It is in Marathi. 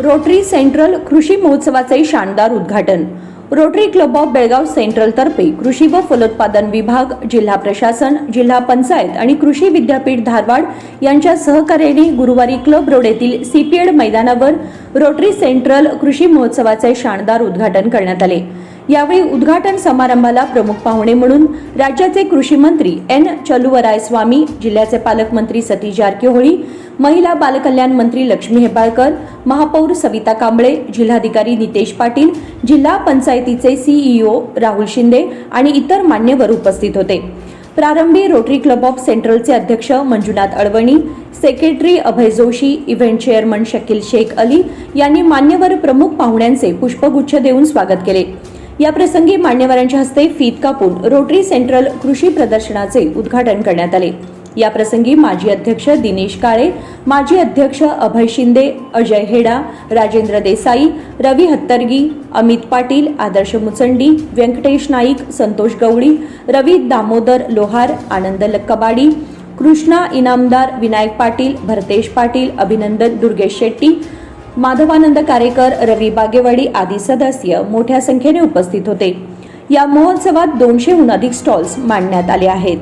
रोटरी सेंट्रल कृषी महोत्सवाचे शानदार उद्घाटन. Rotary Club of Belgaum Central तर्फे कृषी व फलोत्पादन विभाग जिल्हा प्रशासन जिल्हा पंचायत आणि कृषी विद्यापीठ धारवाड यांच्या सहकार्याने गुरुवारी क्लब रोड येथील सीपीएड मैदानावर रोटरी सेंट्रल कृषी महोत्सवाचे शानदार उद्घाटन करण्यात आले. यावेळी उद्घाटन समारंभाला प्रमुख पाहुणे म्हणून राज्याचे कृषी मंत्री एन चलुवरायस्वामी जिल्ह्याचे पालकमंत्री सतीश जारकिहोळी महिला बालकल्याण मंत्री लक्ष्मी हेबाळकर महापौर सविता कांबळे जिल्हाधिकारी नितेश पाटील जिल्हा पंचायतीचे सीईओ राहुल शिंदे आणि इतर मान्यवर उपस्थित होते. प्रारंभी रोटरी क्लब ऑफ सेंट्रलचे अध्यक्ष Manjunath Adavani secretary Abhay Joshi event chairman Shakeel Shaikh Ali यांनी मान्यवर प्रमुख पाहुण्यांचे पुष्पगुच्छ देऊन स्वागत केले. या प्रसंगी मान्यवरांच्या हस्ते फीत कापून रोटरी सेंट्रल कृषी प्रदर्शनाचे उद्घाटन करण्यात आले. याप्रसंगी माजी अध्यक्ष दिनेश काळे माजी अध्यक्ष अभय शिंदे अजय हेडा राजेंद्र देसाई रवी हत्तरगी अमित पाटील आदर्श मुचंडी व्यंकटेश नाईक संतोष गवळी रवी दामोदर लोहार आनंद लक्कबाडी कृष्णा इनामदार विनायक पाटील भरतेश पाटील अभिनंदन दुर्गेश शेट्टी माधवानंद कारेकर रवी बागेवाडी आदी सदस्य मोठ्या संख्येने उपस्थित होते. या महोत्सवात दोनशेहून अधिक स्टॉल्स मांडण्यात आले आहेत.